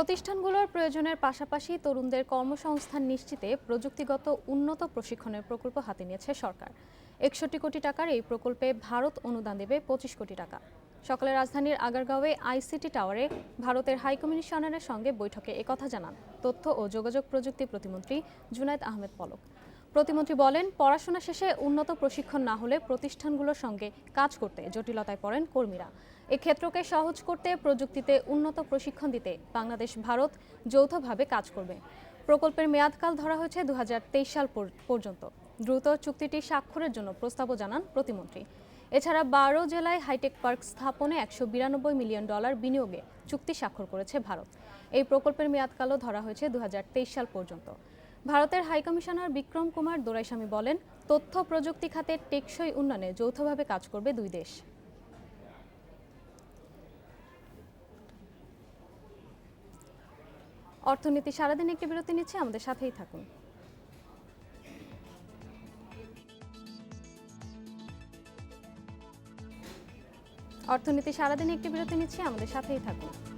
প্রতিষ্ঠানগুলোর প্রয়োজনের পাশাপাশি তরুণদের কর্মসংস্থান নিশ্চিতে প্রযুক্তিগত উন্নত প্রশিক্ষণের প্রকল্প হাতে নিয়েছে সরকার। একষট্টি কোটি টাকার এই প্রকল্পে ভারত অনুদান দেবে পঁচিশ কোটি টাকা। সকালে রাজধানীর আগারগাঁওয়ে আইসিটি টাওয়ারে ভারতের হাইকমিশনারের সঙ্গে বৈঠকে একথা জানান। তথ্য ও যোগাযোগ প্রযুক্তি প্রতিমন্ত্রী জুনায়দ আহমেদ পলক। প্রতিমন্ত্রী বলেন, পড়াশোনা শেষে উন্নত প্রশিক্ষণ না হলে প্রতিষ্ঠানগুলোর সঙ্গে কাজ করতে জটিলতায় পড়েন কর্মীরা। এক্ষেত্রকে সহজ করতে, প্রযুক্তিতে উন্নত প্রশিক্ষণ দিতে বাংলাদেশ, ভারত যৌথভাবে কাজ করবে। প্রকল্পের মেয়াদকাল ধরা হয়েছে দু সাল পর্যন্ত। দ্রুত চুক্তিটি স্বাক্ষরের জন্য প্রস্তাবও জানান প্রতিমন্ত্রী। এছাড়া বারো জেলায় হাইটেক পার্ক স্থাপনে একশো বিরানব্বই মিলিয়ন ডলার বিনিয়োগে চুক্তি স্বাক্ষর করেছে ভারত। এই প্রকল্পের মেয়াদকালও ধরা হয়েছে দুই হাজার তেইশ সাল পর্যন্ত। ভারতের হাইকমিশনার বিক্রম কুমার দোরাইস্বামী বলেন, তথ্য প্রযুক্তি খাতের টেকসই উন্নয়নে যৌথভাবে কাজ করবে দুই দেশ। অর্থনীতি সারাদিন একটি বিরতি নিচ্ছে, আমাদের সাথেই থাকুন। অর্থনীতি সারাদিন একটি বিরতি নিচ্ছে, আমাদের সাথেই থাকুন।